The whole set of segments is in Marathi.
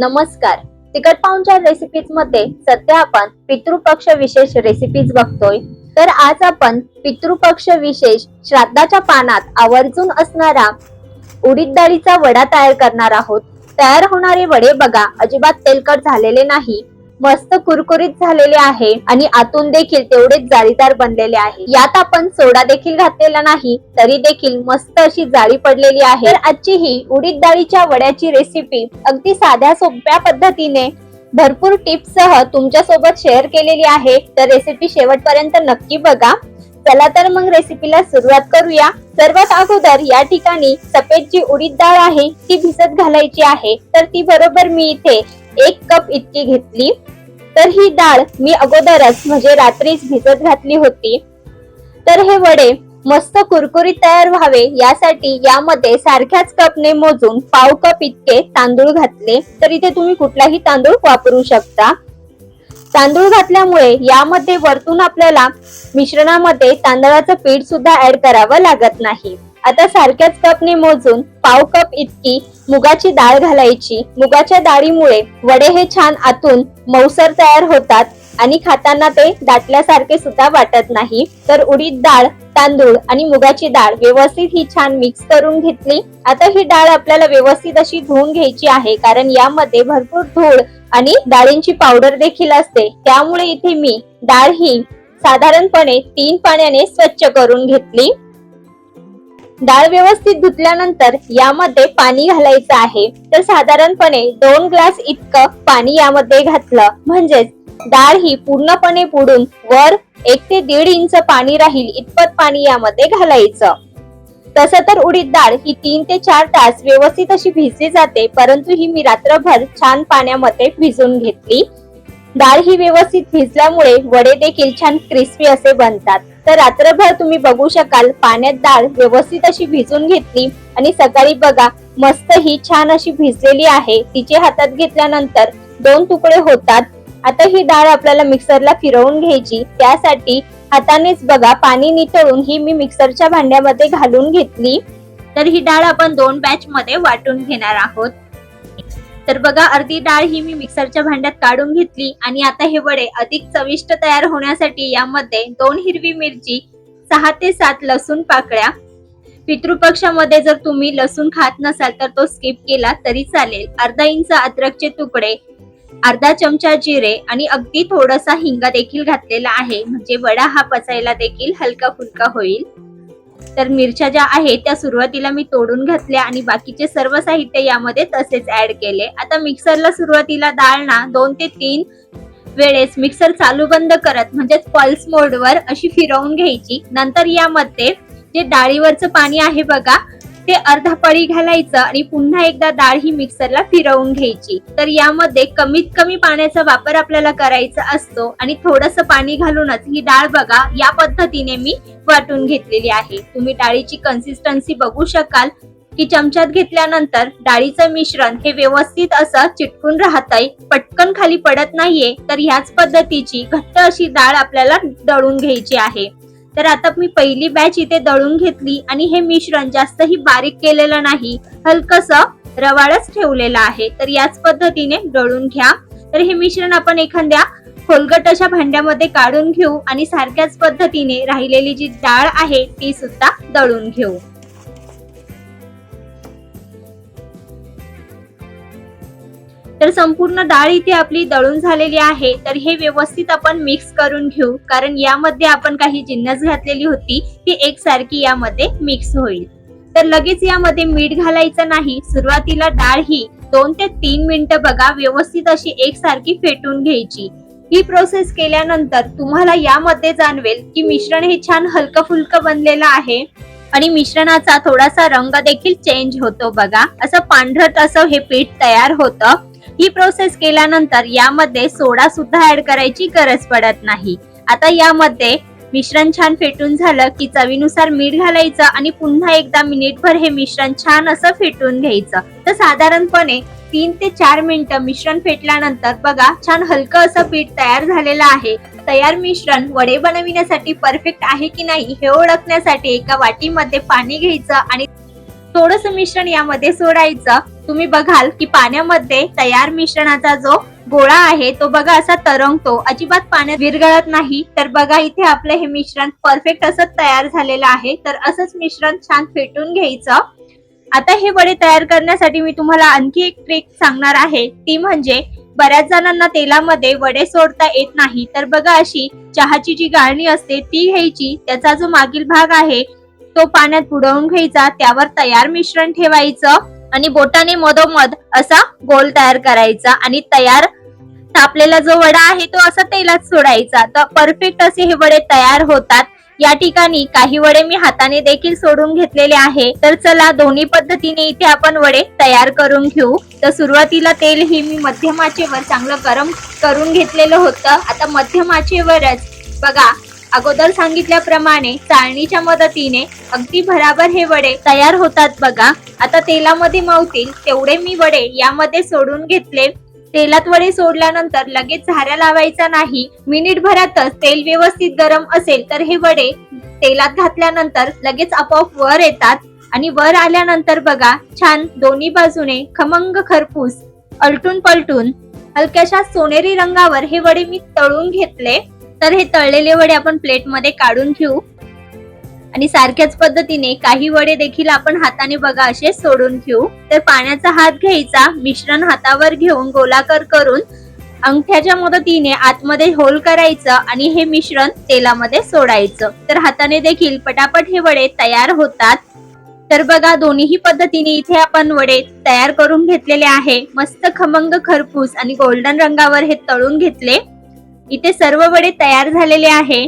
नमस्कार. तिकट पाहुणच्या रेसिपीजमध्ये सध्या आपण पितृपक्ष विशेष रेसिपीज बघतोय. तर आज आपण पितृपक्ष विशेष श्राद्धाच्या पानात आवर्जून असणारा उडीद डाळीचा वडा तयार करणार आहोत. तयार होणारे वडे बघा अजिबात तेलकट झालेले नाही. मस्त कुरकुरीत झालेले आहे आणि आतून देखील तेवढेच जाळीदार बनलेले आहे. यात आपण सोडा देखील घातलेला नाही तरी देखील मस्त अशी जाळी पडलेली आहे. तर आजची ही उडीद डाळीच्या वड्याची रेसिपी अगदी साध्या सोप्या पद्धतीने भरपूर टिप्स सह तुमच्यासोबत शेअर केलेली आहे. तर रेसिपी शेवटपर्यंत नक्की बघा. चला तर मग रेसिपीला सुरुवात करूया. सर्वात अगोदर या ठिकाणी सफेद जी उडीद डाळ आहे ती भिजत घालायची आहे. तर ती बरोबर मी इथे एक कप इतकी घेतली. तर ही डाळ मी अगोदरच म्हणजे रात्रीच भिजत घातली होती. तर हे वडे मस्त कुरकुरीत तयार व्हावे यासाठी यामध्ये सारख्याच कपने मोजून पाव कप इतके तांदूळ घातले. तर इथे तुम्ही कुठलाही तांदूळ वापरू शकता. तांदूळ घातल्यामुळे यामध्ये वरतून आपल्याला मिश्रणामध्ये तांदळाचं पीठ सुद्धा ऍड करावं लागत नाही. आता सारख्याच कपने मोजून पाव कप इतकी मुगाची डाळ घालायची. मुगाच्या डाळीमुळे वडे हे छान आतून मऊसर तयार होतात आणि खाताना ते दाटल्यासारखे सुद्धा वाटत नाही. तर उडीद डाळ तांदूळ आणि मुगाची डाळ व्यवस्थित ही छान मिक्स करून घेतली. आता ही डाळ आपल्याला व्यवस्थित अशी धुवून घ्यायची आहे. कारण यामध्ये भरपूर धूळ आणि डाळींची पावडर देखील असते. त्यामुळे इथे मी डाळ ही साधारणपणे तीन पाण्याने स्वच्छ करून घेतली. डाळ व्यवस्थित धुतल्यानंतर यामध्ये पाणी घालायचं आहे. तर साधारणपणे दोन ग्लास इतकं पाणी यामध्ये घातलं. म्हणजेच डाळ ही पूर्णपणे बुडून वर एक ते दीड इंच पाणी राहील इतपत पाणी यामध्ये घालायचं. तसं तर उडीद डाळ ही तीन ते चार तास व्यवस्थित अशी भिजली जाते परंतु ही मी रात्रभर छान पाण्यामध्ये भिजून घेतली. डाळ ही व्यवस्थित भिजल्यामुळे वडे देखील छान क्रिस्पी असे बनतात. तर रात्रभर तुम्ही बघू शकाल पाण्यात डाळ व्यवस्थित अशी भिजून घेतली आणि सकाळी बघा मस्त ही छान अशी भिजलेली आहे. तिचे हातात घेतल्यानंतर दोन तुकडे होतात. आता ही डाळ आपल्याला मिक्सरला फिरवून घ्यायची. त्यासाठी हातानेच बघा पाणी नितळून ही मी मिक्सरच्या भांड्यामध्ये घालून घेतली. तर ही डाळ आपण दोन बॅच मध्ये वाटून घेणार आहोत. तर बघा अर्धी डाळ ही मी मिक्सरच्या भांड्यात काढून घेतली आणि आता हे वडे अधिक चविष्ट तयार होण्यासाठी यामध्ये दोन हिरवी मिरची सहा ते सात लसूण पाकळ्या. पितृपक्षामध्ये जर तुम्ही लसूण खात नसाल तर तो स्किप केला तरी चालेल. अर्धा इंच अद्रकचे तुकडे अर्धा चमचा जिरे आणि अगदी थोडासा हिंगा देखील घातलेला आहे. म्हणजे वडा हा पचायला देखील हलका फुलका होईल. तर मिरच्या ज्या आहेत त्या सुरुवातीला मी तोडून घातल्या आणि बाकीचे सर्व साहित्य यामध्ये तसेच ऍड केले. आता मिक्सरला सुरुवातीला डाळ ना दोन ते तीन वेळेस मिक्सर चालू बंद करत म्हणजेच पल्स मोडवर अशी फिरवून घ्यायची. नंतर यामध्ये जे डाळीवरचं पाणी आहे बघा ते अर्धा पळी घालायचं आणि पुन्हा एकदा डाळ ही मिक्सरला फिरवून घ्यायची. तर यामध्ये कमीत कमी पाण्याचा वापर आपल्याला करायचा असतो आणि थोडस पाणी घालूनच ही डाळ बघा या पद्धतीने मी वाटून घेतलेली आहे. तुम्ही डाळीची कन्सिस्टन्सी बघू शकाल. की चमच्यात घेतल्यानंतर डाळीचं मिश्रण हे व्यवस्थित असं चिटकून राहतंय पटकन खाली पडत नाहीये. तर ह्याच पद्धतीची घट्ट अशी डाळ आपल्याला दळून घ्यायची आहे. तर आता मी पहिली बॅच इथे दळून घेतली आणि हे मिश्रण जास्तही बारीक केलेलं नाही हलकस रवाळच ठेवलेलं आहे. तर याच पद्धतीने दळून घ्या. तर हे मिश्रण आपण एखाद्या खोलगट अशा भांड्यामध्ये काढून घेऊ आणि सारख्याच पद्धतीने राहिलेली जी डाळ आहे ती सुद्धा दळून घेऊ. तर संपूर्ण डाळ इथे आपली दळून झालेली आहे. तर हे व्यवस्थित आपण मिक्स करून घेऊ. कारण यामध्ये आपण काही जिन्नस घातलेली होती ती एकसारखी यामध्ये मिक्स होईल. तर लगेच यामध्ये मीठ घालायचं नाही. सुरुवातीला डाळ ही दोन ते तीन मिनिटं बघा व्यवस्थित अशी एकसारखी फेटून घ्यायची. ही प्रोसेस केल्यानंतर तुम्हाला यामध्ये जाणवेल की मिश्रण हे छान हलकं फुलकं बनलेलं आहे. आणि मिश्रणाचा थोडासा रंग देखील चेंज होतो बघा. असं पांढरट असं हे पीठ तयार होतं. ही प्रोसेस केल्यानंतर यामध्ये सोडा सुद्धा ऍड करायची गरज पडत नाही. आता यामध्ये मिश्रण छान फेटून झालं की चवीनुसार मीठ घालायचं आणि पुन्हा एकदा मिनिटभर हे मिश्रण छान असं फेटून घ्यायचं. तर साधारणपणे तीन ते चार मिनिटं मिश्रण फेटल्यानंतर बघा छान हलकं असं पीठ तयार झालेलं आहे. तयार मिश्रण वडे बनविण्यासाठी परफेक्ट आहे की नाही हे ओळखण्यासाठी एका वाटीमध्ये पाणी घ्यायचं आणि थोडस मिश्रण यामध्ये सोडायचं. तुम्ही बघाल की पाण्यामध्ये तयार मिश्रणाचा जो गोळा आहे तो बघा असा तरंगतो. अजिबात पाण्यात विरघळत नाही. तर बघा इथे आपलं हे मिश्रण परफेक्ट असं तयार झालेलं आहे. तर असंच मिश्रण छान फेटून घ्यायचं. आता हे वडे तयार करण्यासाठी मी तुम्हाला आणखी एक ट्रिक सांगणार आहे. ती म्हणजे बऱ्याच जणांना तेलामध्ये वडे सोडता येत नाही. तर बघा अशी चहाची जी गाळणी असते ती घ्यायची. त्याचा जो मागील भाग आहे तो पाण्यात बुडवून घ्यायचा. त्यावर तयार मिश्रण ठेवायचं. आणि बोटाने मधोमध असा गोल तयार करायचा आणि तयार तापलेला जो वडा आहे तो असा तेलात सोडायचा. तर परफेक्ट असे हे वडे तयार होतात. या ठिकाणी काही वडे मी हाताने देखील सोडून घेतलेले आहे. तर चला दोन्ही पद्धतीने इथे आपण वडे तयार करून घेऊ. तर सुरुवातीला तेल ही मी मध्यम आचेवर चांगलं गरम करून घेतलेलं होतं. आता मध्यम आचेवरच बघा अगोदर सांगितल्याप्रमाणे चाळणीच्या मदतीने अगदी भराभर हे वडे तयार होतात बघा. आता तेलामध्ये मावतील तेवढे मी वडे यामध्ये सोडून घेतले. तेलात वडे सोडल्यानंतर लगेच झाऱ्या लावायचा नाही. मिनिट भरातच तेल व्यवस्थित गरम असेल तर हे वडे तेलात घातल्यानंतर लगेच आपोआप वर येतात. आणि वर आल्यानंतर बघा छान दोन्ही बाजूने खमंग खरपूस. अलटून पलटून हलक्याशा सोनेरी रंगावर हे वडे मी तळून घेतले. तर हे तळलेले वडे आपण प्लेटमध्ये काढून घेऊ. आणि सारख्याच पद्धतीने काही वडे देखील आपण हाताने बघा असे सोडून घेऊ. तर पाण्याचा हात घ्यायचा मिश्रण हातावर घेऊन गोलाकार करून अंगठ्याच्या मदतीने आतमध्ये होल करायचं आणि हे मिश्रण तेलामध्ये सोडायचं. तर हाताने देखील पटापट हे वडे तयार होतात. तर बघा दोन्हीही पद्धतीने इथे आपण वडे तयार करून घेतलेले आहे. मस्त खमंग खरपूस आणि गोल्डन रंगावर हे तळून घेतले. इथे सर्व वडे तयार झालेले आहे.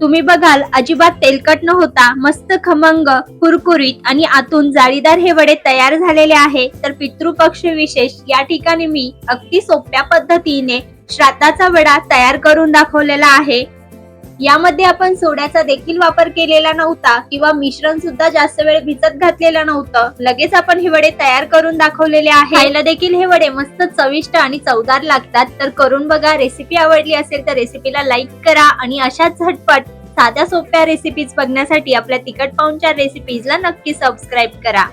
तुम्ही बघाल अजिबात तेलकट न होता मस्त खमंग कुरकुरीत आणि आतून जाळीदार हे वडे तयार झालेले आहे. तर पितृपक्ष विशेष या ठिकाणी मी अगदी सोप्या पद्धतीने श्राद्धाचा वडा तयार करून दाखवलेला आहे. यामध्ये आपण सोड्याचा देखील वापर केलेला नव्हता किंवा मिश्रण सुद्धा जास्त वेळ भिजत घातलेलं नव्हतं. लगेच आपण हे वडे तयार करून दाखवलेले आहे. खायला देखील हे वडे मस्त चविष्ट आणि चवदार लागतात. तर करून बघा रेसिपी आवडली असेल तर रेसिपीला लाईक करा आणि अशाच झटपट साध्या सोप्या रेसिपीज बघण्यासाठी आपल्या तिखट पाहुणच्या रेसिपीजला नक्की सबस्क्राईब करा.